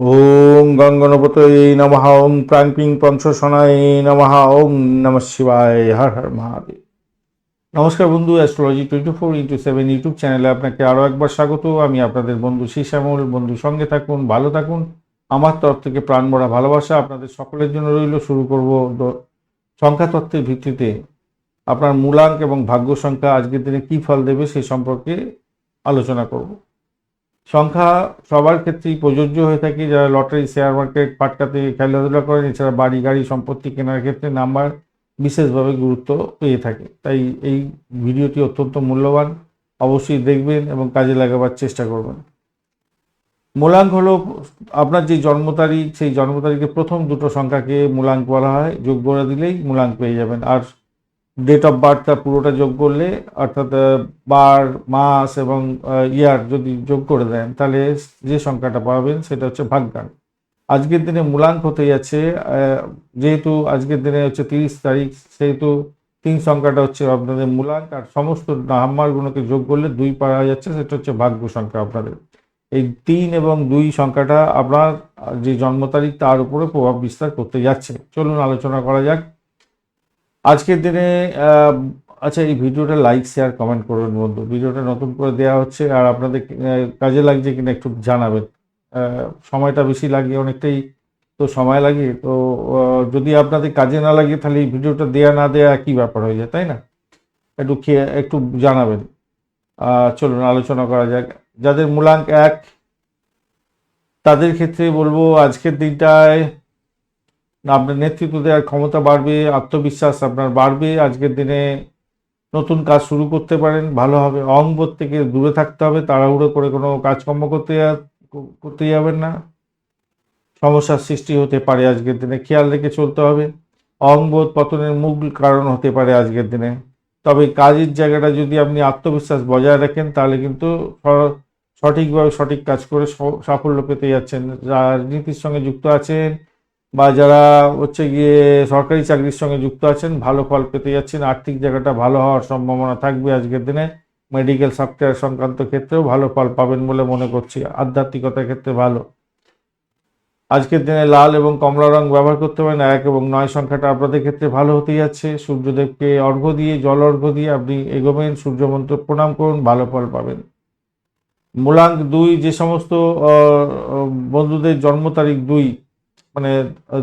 ওম গঙ্গনপতয়ে নমঃ, ওম প্রাঙ্কিং পঞ্চসনায় নমঃ, ওম নম শিবায়, হর হর মহাদেব। নমস্কার বন্ধু astrology twenty four into seven YouTube চ্যানেলে আপনাকে আরও একবার স্বাগত। আমি আপনাদের বন্ধু শ্যামল বন্ধু, সঙ্গে থাকুন, ভালো থাকুন। আমার তরফ থেকে প্রাণ ভরা ভালোবাসা আপনাদের সকলের জন্য রইল। শুরু করব দ- সংখ্যা তত্ত্বের ভিত্তিতে। আপনার মূলাঙ্ক এবং ভাগ্য সংখ্যা আজকের দিনে কী ফল দেবে সে সম্পর্কে আলোচনা করব। সংখ্যা সবার ক্ষেত্রেই প্রযোজ্য হয়ে থাকে। যারা লটারি শেয়ার মার্কেট পাটকাতে খেলাধুলা করেন, এছাড়া বাড়ি, গাড়ি, সম্পত্তি কেনার ক্ষেত্রে নাম্বার বিশেষভাবে গুরুত্ব পেয়ে থাকে। তাই এই ভিডিওটি অত্যন্ত মূল্যবান। অবশ্যই দেখবেন এবং কাজে লাগাবার চেষ্টা করবেন। মূলাঙ্ক হলো আপনার যে জন্ম তারিখ, সেই জন্ম তারিখে প্রথম দুটো সংখ্যাকে মূলাঙ্ক বলা হয়। যোগ করে দিলেই মূলাঙ্ক পেয়ে যাবেন। আর ডেট অফ বার্থটা পুরোটা যোগ করলে, অর্থাৎ বার, মাস এবং ইয়ার যদি যোগ করে দেন, তাহলে যে সংখ্যাটা পাবেন সেটা হচ্ছে ভাগ্যাঙ্ক। আজকের দিনে মূলাঙ্ক হতে যাচ্ছে যেহেতু আজকের দিনে হচ্ছে তিরিশ তারিখ, সেহেতু তিন সংখ্যাটা হচ্ছে আপনাদের মূলাঙ্ক, আর সমস্ত নাম্বারগুলোকে যোগ করলে দুই পাওয়া যাচ্ছে, সেটা হচ্ছে ভাগ্য সংখ্যা আপনাদের। এই তিন এবং দুই সংখ্যাটা আপনার, যে জন্ম তারিখ তার উপরে প্রভাব বিস্তার করতে যাচ্ছে। চলুন আলোচনা করা যাক। আজকের দিনে আচ্ছা এই ভিডিওটা লাইক শেয়ার কমেন্ট করবেন বন্ধু। ভিডিওটা নতুন করে দেওয়া হচ্ছে আর আপনাদের কাজে লাগছে কিনা একটু জানাবেন। সময়টা বেশি লাগে, অনেকটাই তো সময় লাগে। তো যদি আপনাদের কাজে না লাগে, তাহলে এই ভিডিওটা দেয়া না দেয়া একই ব্যাপার হয়ে যায়, তাই না? একটু খেয়ে, একটু জানাবেন। চলুন, আলোচনা করা যাক। যাদের মূলাঙ্ক এক, তাদের ক্ষেত্রে বলব, আজকের দিনটায় আপনার নেতৃত্ব দেওয়ার ক্ষমতা বাড়বে, আত্মবিশ্বাস আপনার বাড়বে, আজকের দিনে নতুন কাজ শুরু করতে পারেন, ভালো হবে। অহংবোধ থেকে দূরে থাকতে হবে, তাড়াহুড়ো করে কোনো কাজকর্ম করতে করতে যাবেন না। সমস্যার সৃষ্টি হতে পারে আজকের দিনে, খেয়াল রেখে চলতে হবে। অহংবোধ পতনের মূল কারণ হতে পারে আজকের দিনে। তবে কাজের জায়গাটা যদি আপনি আত্মবিশ্বাস বজায় রাখেন, তাহলে কিন্তু সঠিকভাবে সঠিক কাজ করে সাফল্য পেতে যাচ্ছেন। রাজনীতির সঙ্গে যুক্ত আছেন বা যারা হচ্ছে গিয়ে সরকারি চাকরির সঙ্গে যুক্ত আছেন, ভালো ফল পেতে যাচ্ছেন, আর্থিক জায়গাটা ভালো হওয়ার সম্ভাবনা থাকবে আজকের দিনে। মেডিকেল, সফটওয়্যার সংক্রান্ত ক্ষেত্রেও ভালো ফল পাবেন বলে মনে করছি। আধ্যাত্মিকতার ক্ষেত্রে ভালো। আজকের দিনে লাল এবং কমলা রং ব্যবহার করতে পারেন। এক এবং নয় সংখ্যাটা আপনাদের ক্ষেত্রে ভালো হতে যাচ্ছে। সূর্যদেবকে অর্ঘ্য দিয়ে, জল অর্ঘ্য দিয়ে আপনি এগোবেন। সূর্য মন্ত্র প্রণাম করুন, ভালো ফল পাবেন। মূলাঙ্ক দুই, যে সমস্ত বন্ধুদের জন্ম তারিখ দুই মানে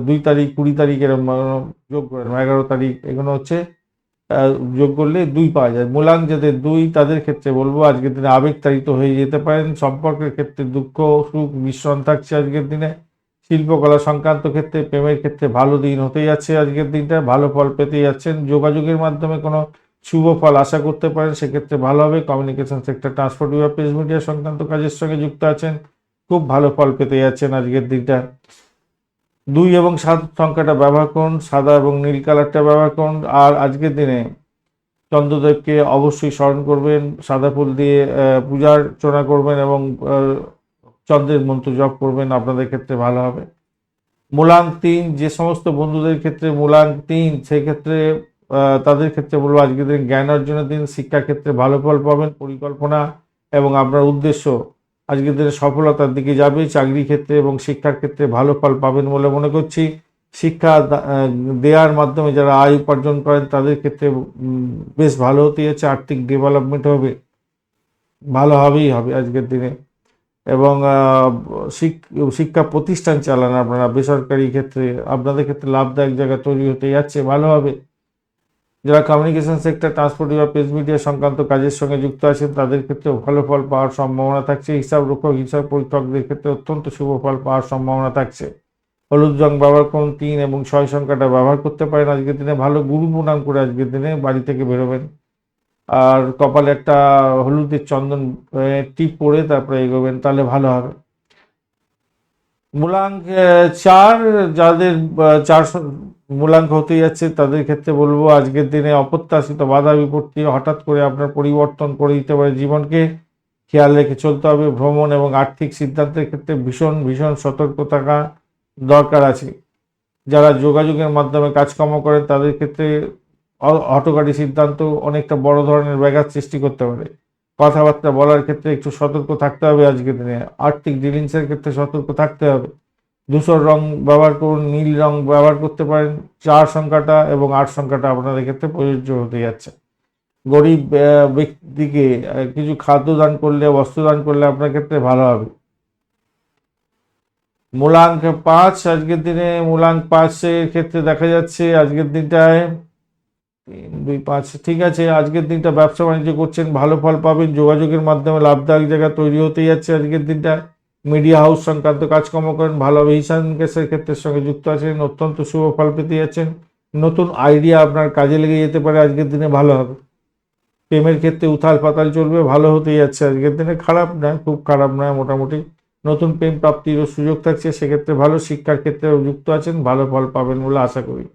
দুই তারিখ কুড়ি তারিখ এরকম আহ, যোগ করেন এগারো তারিখ এগুলো হচ্ছে যোগ করলে দুই পাওয়া যায়। মূলাঙ্ক যাদের দুই তাদের ক্ষেত্রে বলব আজকের দিনে আবেগতাড়িত হয়ে যেতে পারেন। সম্পর্কের ক্ষেত্রে দুঃখ সুখ মিশ্রণ থাকছে আজকের দিনে। শিল্পকলা সংক্রান্ত ক্ষেত্রে প্রেমের ক্ষেত্রে ভালো দিন হতে যাচ্ছে আজকের দিনটা। ভালো ফল পেতে যাচ্ছেন। যোগাযোগের মাধ্যমে কোনো শুভ ফল আশা করতে পারেন সেক্ষেত্রে ভালো হবে। কমিউনিকেশন সেক্টর ট্রান্সপোর্ট বিভাগ প্রেস মিডিয়া সংক্রান্ত কাজের সঙ্গে যুক্ত আছেন। খুব ভালো ফল পেতে যাচ্ছেন আজকের দিনটা। দুই এবং সাত সংখ্যাটা ব্যবহার করুন, সাদা এবং নীল কালারটা ব্যবহার করুন। আর আজকের দিনে চন্দ্রদেবকে অবশ্যই স্মরণ করবেন, সাদা ফুল দিয়ে পূজা অর্চনা করবেন এবং চন্দ্রের মন্ত্র জপ করবেন, আপনাদের ক্ষেত্রে ভালো হবে। মূলাঙ্ক তিন, যে সমস্ত বন্ধুদের ক্ষেত্রে মূলাঙ্ক তিন, সেক্ষেত্রে তাদের ক্ষেত্রে বলব আজকের দিন জ্ঞান অর্জনের দিন শিক্ষা ক্ষেত্রে ভালো ফল পাবেন, পরিকল্পনা এবং আপনার উদ্দেশ্য আজকের দিনে সফলতার দিকে যাবে, চাকরি ক্ষেত্রে এবং শিক্ষার ক্ষেত্রে ভালো ফল পাবেন বলে মনে করছি। শিক্ষা দেওয়ার মাধ্যমে যারা আয় উপার্জন করেন, তাদের ক্ষেত্রে বেশ ভালো হতে যাচ্ছে, আর্থিক ডেভেলপমেন্ট হবে, ভালো হবেই হবে আজকের দিনে। এবং শিক্ষা প্রতিষ্ঠান চালান আপনারা, বেসরকারি ক্ষেত্রে, আপনাদের ক্ষেত্রে লাভদায়ক জায়গা তৈরি হতে যাচ্ছে, ভালো হবে। যারা কমিউনিকেশন সেক্টর ট্রান্সপোর্ট বা প্রেস মিডিয়া সংক্রান্ত কাজের সঙ্গে যুক্ত আছেন, তাদের ক্ষেত্রে ভালো ফল পাওয়ার সম্ভাবনা থাকছে। হিসাব রক্ষক, হিসাব পরীক্ষকদের ক্ষেত্রে অত্যন্ত শুভ ফল পাওয়ার সম্ভাবনা থাকছে। হলুদ রং ব্যবহার করুন, তিন এবং ছয় সংখ্যাটা ব্যবহার করতে পারেন। আজকের দিনে ভালো গুরু প্রণাম করে আজকের দিনে বাড়ি থেকে বেরোবেন। আর কপালে একটা হলুদের চন্দন টিপ পরে তারপরে এগোবেন, তাহলে ভালো হবে। মূলাঙ্ক চার, যাদের চার মূলাঙ্ক হতে যাচ্ছে। তাদের ক্ষেত্রে বলব, আজকের দিনে অপ্রত্যাশিত বাধা বিপত্তি হঠাৎ করে আপনার পরিবর্তন করে দিতে পারে জীবনকে। খেয়াল রেখে চলতে হবে। ভ্রমণ এবং আর্থিক সিদ্ধান্তের ক্ষেত্রে ভীষণ ভীষণ সতর্ক থাকা দরকার আছে। যারা যোগাযোগের মাধ্যমে কাজকর্ম করেন, তাদের ক্ষেত্রে হঠকারী সিদ্ধান্ত অনেকটা বড় ধরনের ব্যাঘাত সৃষ্টি করতে পারে। কথাবার্তা বলার ক্ষেত্রে একটু সতর্ক থাকতে হবে আজকের দিনে। আর্থিক ডিলিংসের ক্ষেত্রে সতর্ক থাকতে হবে। ধূসর রং ব্যবহার করুন, নীল রং ব্যবহার করতে পারেন, চার সংখ্যাটা এবং আট সংখ্যাটা আপনাদের ক্ষেত্রে প্রযোজ্য হতে যাচ্ছে। গরিব ব্যক্তিকে কিছু খাদ্য দান করলে, বস্ত্র দান করলে আপনার ক্ষেত্রে ভালো হবে। মূলাঙ্ক পাঁচ, আজকের দিনে মূলাঙ্ক পাঁচের ক্ষেত্রে দেখা যাচ্ছে আজকের দিনটায়, তিন, দুই, পাঁচ, ঠিক আছে, আজকের দিনটা ব্যবসা বাণিজ্য করছেন, ভালো ফল পাবেন, যোগাযোগের মাধ্যমে লাভদায়ক জায়গা তৈরি হতে যাচ্ছে আজকের দিনটা মিডিয়া হাউস সংক্রান্ত কাজকর্ম করেন, ভালো হিসান কেসের ক্ষেত্রের সঙ্গে যুক্ত আছেন, অত্যন্ত শুভ ফল পেতে যাচ্ছেন। নতুন আইডিয়া আপনার কাজে লেগে যেতে পারে, আজকের দিনে ভালো হবে। প্রেমের ক্ষেত্রে উথাল পাতাল চলবে, ভালো হতে যাচ্ছে। আজকের দিনে খারাপ নয়, খুব খারাপ নয়, মোটামুটি। নতুন প্রেম প্রাপ্তিরও সুযোগ থাকছে, সেক্ষেত্রে ভালো শিক্ষার ক্ষেত্রেও যুক্ত আছেন, ভালো ফল পাবেন বলে আশা করি।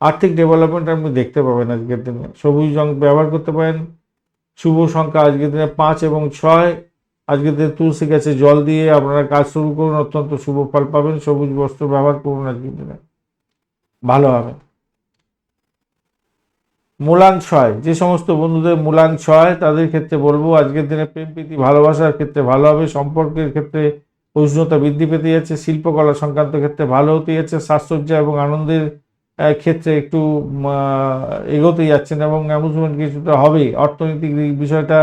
আর্থিক ডেভেলপমেন্ট আপনি দেখতে পাবেন আজকের দিনে। সবুজ রং ব্যবহার করতে পারেন। শুভ সংখ্যা আজকের দিনে পাঁচ এবং ছয়। আজকের দিনে তুলসী গাছে জল দিয়ে আপনারা কাজ শুরু করুন, অত্যন্ত শুভ ফল পাবেন। সবুজ বস্ত্র ব্যবহার করুন আজকের দিনে। ভালো হবে। মূলাং ছয়, যে সমস্ত বন্ধুদের মূলাং ছয়, তাদের ক্ষেত্রে বলব, আজকের দিনে প্রেম, প্রীতি, ভালোবাসার ক্ষেত্রে ভালো হবে। সম্পর্কের ক্ষেত্রে উষ্ণতা বৃদ্ধি পেতে যাচ্ছে। শিল্পকলা সংক্রান্ত ক্ষেত্রে ভালো হতে যাচ্ছে। সাজসজ্জা এবং আনন্দের ক্ষেত্রে একটু এগোতে যাচ্ছেন এবং অ্যামুজমেন্ট কিছুটা হবেই অর্থনৈতিক বিষয়টা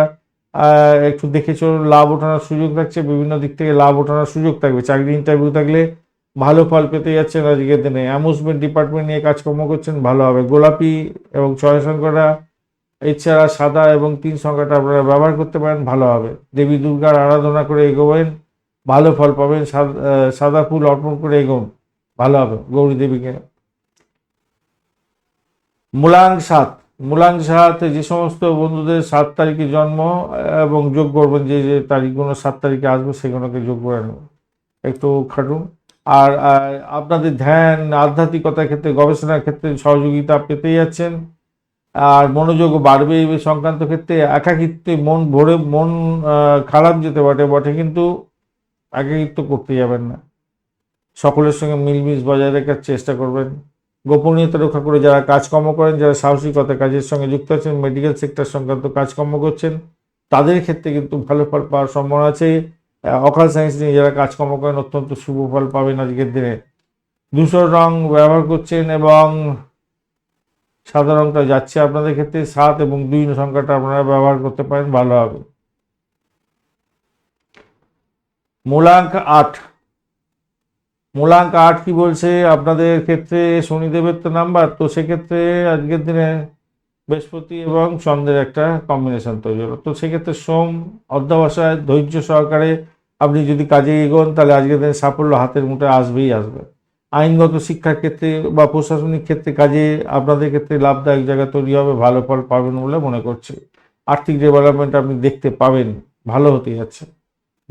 একটু দেখে চলুন, লাভ ওঠানোর সুযোগ থাকছে, বিভিন্ন দিক থেকে লাভ ওঠানোর সুযোগ থাকবে। চাকরি ইন্টারভিউ থাকলে ভালো ফল পেতে যাচ্ছেন আজকের দিনে। অ্যামুজমেন্ট ডিপার্টমেন্ট নিয়ে কাজকর্ম করছেন, ভালো হবে। গোলাপি এবং ছয় সংখ্যাটা, এছাড়া সাদা এবং তিন সংখ্যাটা আপনারা ব্যবহার করতে পারেন, ভালো হবে। দেবী দুর্গার আরাধনা করে এগোবেন, ভালো ফল পাবেন, সাদ- ফুল অর্পণ করে এগোন, ভালো হবে। গৌরী দেবীকে। মূলাং সাত। মূলাং সাত যে সমস্ত বন্ধুদের সাত তারিখে জন্ম এবং যোগ করবেন, যে যে তারিখগুলো সাত তারিখে আসবে সেগুলোকে যোগ করে নেবেন একটু খাটুন। আর আর আপনাদের ধ্যান, আধ্যাত্মিকতার ক্ষেত্রে, গবেষণার ক্ষেত্রে সহযোগিতা পেতে যাচ্ছেন। আর মনোযোগ বাড়বে এই সংক্রান্ত ক্ষেত্রে। একাকিত্বে মন ভরে, মন খারাপ যেতে পারে বটে, কিন্তু একাকিত্ব করতে যাবেন না। সকলের সঙ্গে মিলমিশ বজায় রাখার চেষ্টা করবেন। গোপনীয়তা রক্ষা করে যারা কাজকর্ম করেন, যারা সাহসিকতা কাজের সঙ্গে যুক্ত আছেন মেডিকেল সেক্টর সংক্রান্ত কাজকর্ম করছেন, তাদের ক্ষেত্রে কিন্তু ভালো ফল পাওয়ার সম্ভাবনা আছে। অকাল সায়েন্স নিয়ে যারা কাজকর্ম করেন, অত্যন্ত শুভ ফল পাবেন আজকের দিনে। ধূসর রং ব্যবহার করছেন এবং সাদা রংটা যাচ্ছে আপনাদের ক্ষেত্রে, সাত এবং দুই সংখ্যাটা আপনারা ব্যবহার করতে পারেন, ভালো হবে। মূলাঙ্ক আট। মূলাঙ্ক আট কি বলছে? আপনাদের ক্ষেত্রে শনিদেবের তো নাম্বার, তো সেক্ষেত্রে আজকের দিনে বৃহস্পতি এবং চন্দ্রের একটা কম্বিনেশন তৈরি হলো। তো সেক্ষেত্রে সোম অধ্যবসায়, ধৈর্য সহকারে আপনি যদি কাজে এগোন, তাহলে আজকের দিনে সাফল্য হাতের মুঠে আসবেই আসবে। আইনগত শিক্ষার ক্ষেত্রে বা প্রশাসনিক ক্ষেত্রে কাজে আপনাদের ক্ষেত্রে লাভদায়ক জায়গা তৈরি হবে, ভালো ফল পাবেন বলে মনে করছি। আর্থিক ডেভেলপমেন্ট আপনি দেখতে পাবেন, ভালো হতে যাচ্ছে।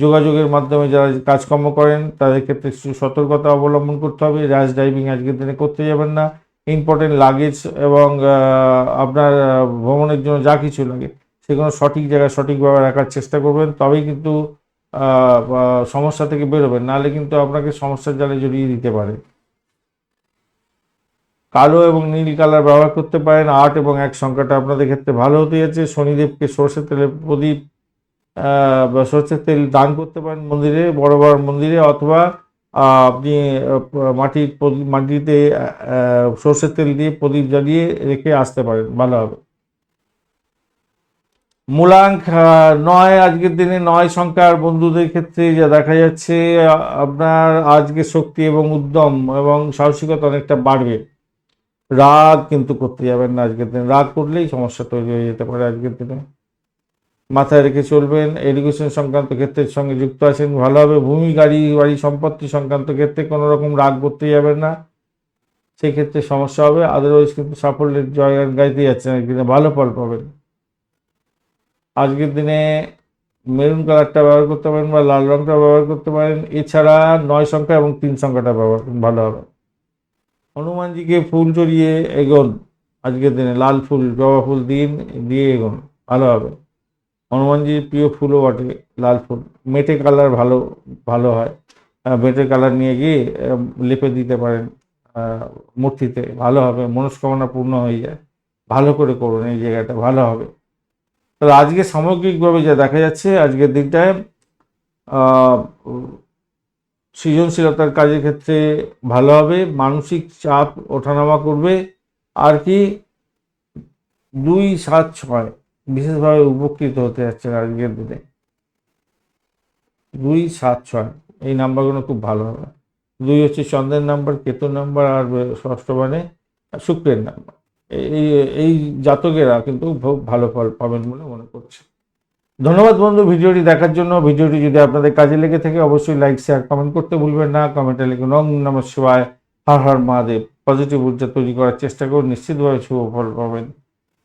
যোগাযোগের মাধ্যমে যারা কাজকর্ম করেন, তাদের ক্ষেত্রে সতর্কতা অবলম্বন করতে হবে। র্যাশ ড্রাইভিং আজকের দিনে করতে যাবেন না। ইম্পর্টেন্ট লাগেজ এবং আপনার ভ্রমণের জন্য যা কিছু লাগে, সেগুলো সঠিক জায়গায় সঠিকভাবে রাখার চেষ্টা করবেন। তবেই কিন্তু সমস্যা থেকে বেরোবেন। নাহলে কিন্তু আপনাকে সমস্যার জালে জড়িয়ে দিতে পারে। কালো এবং নীল কালার ব্যবহার করতে পারেন। আট এবং এক সংখ্যাটা আপনাদের ক্ষেত্রে ভালো হতে যাচ্ছে। শনিদেবকে সর্ষের তেলের প্রদীপ সর্ষের তেল দান করতে পারেন মন্দিরে, বড় বড় মন্দিরে, অথবা আপনি মাটির মাটিতে সর্ষের তেল দিয়ে প্রদীপ জ্বালিয়ে রেখে আসতে পারেন, ভালো হবে। মূলাঙ্ক নয়, আজকের দিনে নয় সংখ্যার বন্ধুদের ক্ষেত্রে যা দেখা যাচ্ছে, আপনার আজকে শক্তি এবং উদ্যম এবং সাহসিকতা অনেকটা বাড়বে। রাগ কিন্তু করতে যাবেন না আজকের দিনে রাগ করলেই সমস্যা তৈরি হয়ে যেতে পারে আজকের দিনে। মাথায় রেখে চলবেন। এডুকেশন সংক্রান্ত ক্ষেত্রের সঙ্গে যুক্ত আছেন, ভালো হবে। ভূমি, গাড়ি, বাড়ি, সম্পত্তি সংক্রান্ত ক্ষেত্রে কোনো রকম রাগ করতে যাবেন না। সেই ক্ষেত্রে সমস্যা হবে। আদারওয়াইজ কিন্তু সাফল্যের জয়গান গাইতে যাচ্ছেন একদিনে ভালো ফল পাবেন। আজকের দিনে মেরুন কালারটা ব্যবহার করতে পারেন বা লাল রংটা ব্যবহার করতে পারেন। এছাড়া নয় সংখ্যা এবং তিন সংখ্যাটা ব্যবহার ভালো হবে। হনুমানজিকে ফুল চড়িয়ে এগোন। আজকের দিনে লাল ফুল, জবা ফুল দিন, দিয়ে এগোন, ভালো হবে। হনুমানজির প্রিয় ফুলও বটে, লাল ফুল। মেটে কালার ভালো ভালো হয়। মেটে কালার নিয়ে গিয়ে লেপে দিতে পারেন মূর্তিতে। ভালো হবে, মনস্কামনা পূর্ণ হয়ে যায়। ভালো করে করুন, এই জায়গাটা ভালো হবে। তাহলে আজকে সামগ্রিকভাবে যা দেখা যাচ্ছে, আজকের দিনটায় সৃজনশীলতার কাজের ক্ষেত্রে ভালো হবে, মানসিক চাপ ওঠানামা করবে। আর কি, দুই সাত ছয়। বিশেষভাবে উপকৃত হতে যাচ্ছে আজকের দিনে। দুই সাত ছয়, এই নাম্বারগুলো খুব ভালো হবে। দুই হচ্ছে চন্দ্রের নাম্বার, কেতুর নাম্বার আর ষষ্ঠ মানে শুক্রের নাম্বার। এই এই জাতকেরা কিন্তু ভালো ফল পাবেন বলে মনে করছে। ধন্যবাদ বন্ধু ভিডিওটি দেখার জন্য। ভিডিওটি যদি আপনাদের কাজে লেগে থাকে, অবশ্যই লাইক, শেয়ার, কমেন্ট করতে ভুলবেন না। কমেন্টে লিখুন ওম নম শিবায়, হর হর মহাদেব। পজিটিভ ঊর্জা তৈরি করার চেষ্টা করুন। নিশ্চিতভাবে শুভ ফল পাবেন।